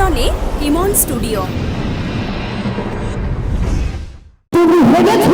দলে ইমন স্টুডিও। তুমি ভেবেছো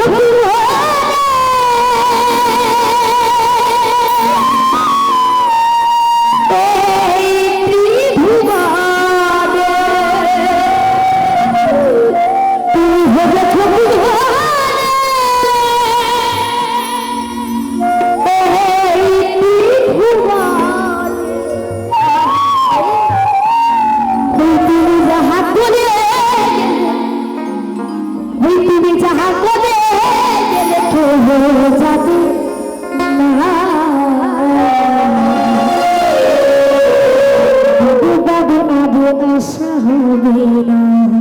আশা ভালোবাস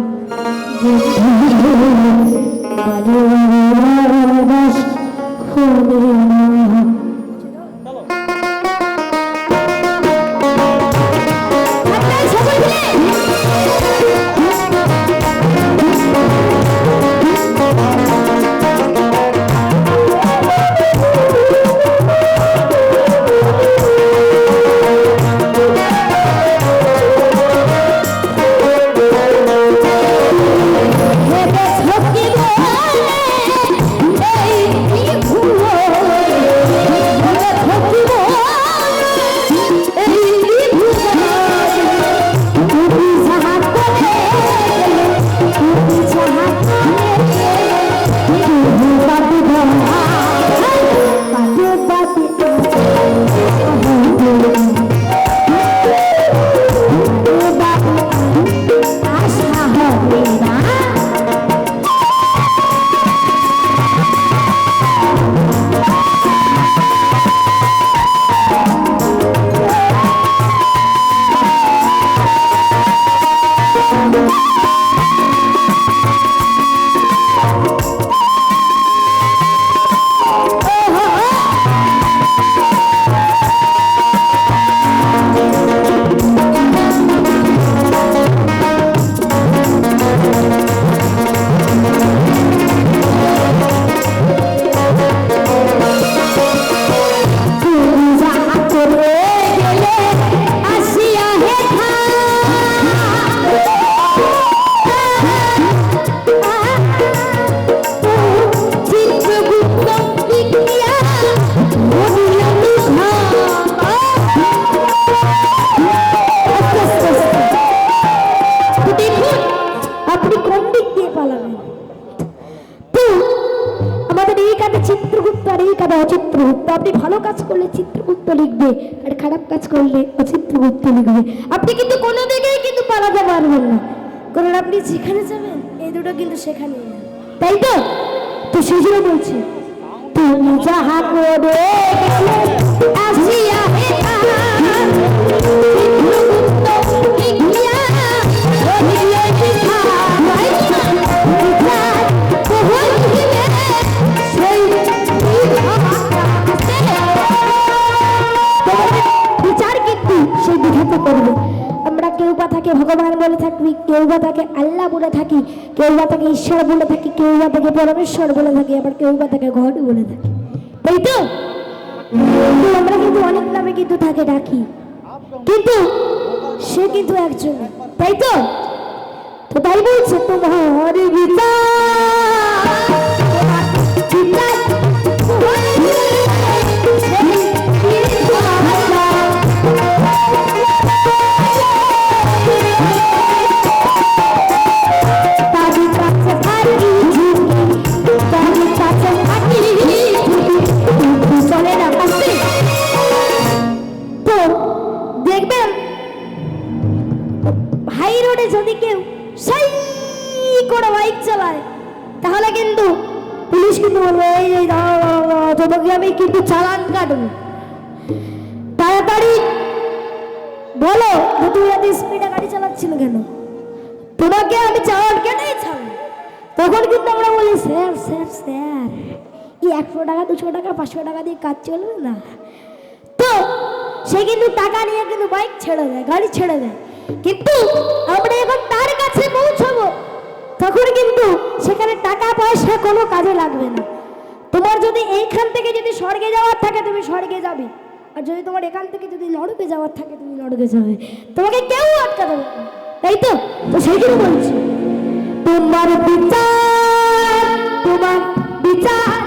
আমাদের চিত্রগুপ্ত আর এই কাদা অচিত্রগুপ্ত। আপনি ভালো কাজ করলে চিত্রগুপ্ত লিখবে, আর খারাপ কাজ করলে অচিত্রগুপ্ত লিখবে। আপনি কিন্তু কোনো দিকেই কিন্তু পালাতে পারবেন না। কারণ আপনি যেখানে যাবেন, এই দুটো কিন্তু সেখানে তাই তো? তো সেই জন্য বলছি তুমি যাহা করে ঈশ্বর বলে থাকি, কেউ বা তাকে পরমেশ্বর বলে থাকি, আবার কেউ বা তাকে ঘট বলে থাকি। তাই তো? আমরা কিন্তু অনেক নামে কিন্তু তাকে ডাকি। কিন্তু সে কিন্তু একজন। তাই তো? তো তাই বলছে, তোমার বিদায় আমি কিন্তু চালান কাটবো তাড়াতাড়ি বলো তুই এত স্পিডে গাড়ি চালাচ্ছিল কেন? তোমাকে আমি চালান ছাড়বো। তখন কিন্তু আমরা বলি, স্যার স্যার স্যার, এই একশো টাকা, দুশো টাকা, পাঁচশো টাকা দিয়ে কাজ চলবে না। তো সে কিন্তু টাকা নিয়ে কিন্তু বাইক ছেড়ে দেয়, গাড়ি ছেড়ে দেয়। কিন্তু আমরা এখন তার কাছে পৌঁছাবো। তখন কিন্তু সেখানে টাকা পয়সা কোনো কাজে লাগবে না। এইখান থেকে যদি স্বর্গে যাওয়ার থাকে, তুমি স্বর্গে যাবে। আর যদি তোমার এখান থেকে যদি নরকে যাওয়ার থাকে, তুমি নরকে যাবে। তোমাকে কেউ পারবে না। তাই তো? তো সেই জন্য বলছি? তোমার বিচার তোমার বিচার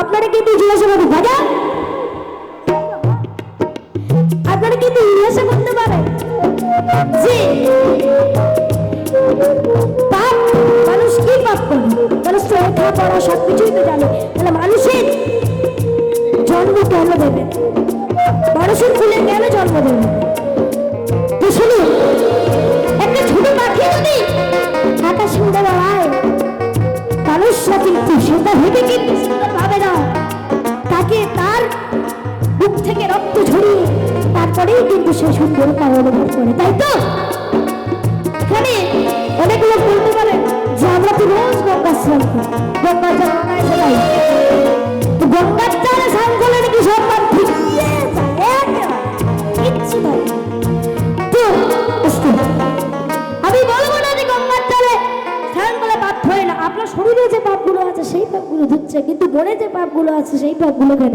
আপনারা কিন্তু জিজ্ঞাসা করতে বাজান আপনারা কিন্তু জিজ্ঞাসা করতে পারেন? যে পাপ, মানুষ কি পাপ করে? তো পড়া, সবকিছুই তো জানে। তাহলে মানুষের জন্ম কেন দেবে? মানুষের ফুলে কেন জন্ম দেবে? তো শুনুন, একটা ছোট পাখি যদি আকাশে উড়ে বেড়ায় মানুষরা কিন্তু সেটা ভেবে কিন্তু তারপরেই কিন্তু সে সুন্দরতা অনুভব করে তাই তো? এখানে অনেক লোক বলতে পারে যে আমরা তো রোজ গঙ্গা স্নান করি। তো গঙ্গার স্নান করলে নাকি আমি বলব না যে গঙ্গার স্নান পাপ হয় না। আপনার শরীরে যে পাপগুলো আছে, সেই পাপগুলো ধুচ্ছে, কিন্তু মনে যে পাপগুলো আছে, সেই পাপগুলো কেন?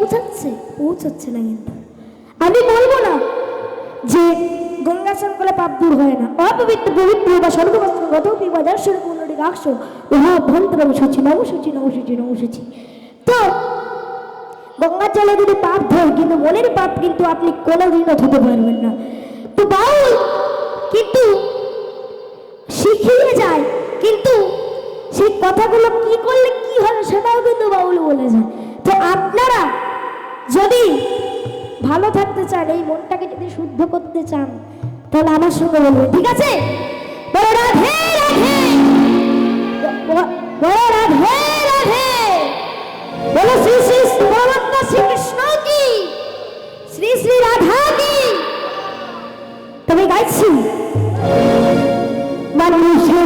পৌঁছাচ্ছে পৌঁছাচ্ছে না কিন্তু। আমি বলব না যে গঙ্গা স্নান করলে পাপ দূর হয় না। অপবিত্র, পবিত্র বা স্বর্গবস্ত্র গত বা দর্শন কুণ্ডলী রাখছ উহা ভন্ত নবসূচি নবসূচি নবসূচি নবসূচি তো গঙ্গার জলে যদি পাপ ধোয় কিন্তু মনের পাপ কিন্তু আপনি কোনোদিনও ধুতে পারবেন না। তো বাউল কিন্তু শিখিয়ে যায়, কিন্তু সেই কথাগুলো কি করলে কি হবে সেটাও কিন্তু বাউল বলে যায়। তো আপনারা যদি ভালো থাকতে চান, এই মনটাকে যদি শুদ্ধ করতে চান, তাহলে আমার সঙ্গে বলবেন ঠিক আছে? বলো রাধে শ্রী কি? শ্রী শ্রী তবে গাইছি, মানুষের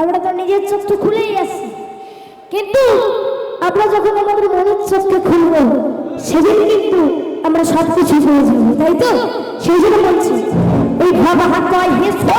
আমরা তো নিজের চোখটা খুলেই আসি কিন্তু আমরা যখন আমাদের মনের চোখকে খুলব, সেদিন কিন্তু আমরা সব কিছু তাই তো? সেই জন্য বলছি, এই ভাবা কয় হেসে?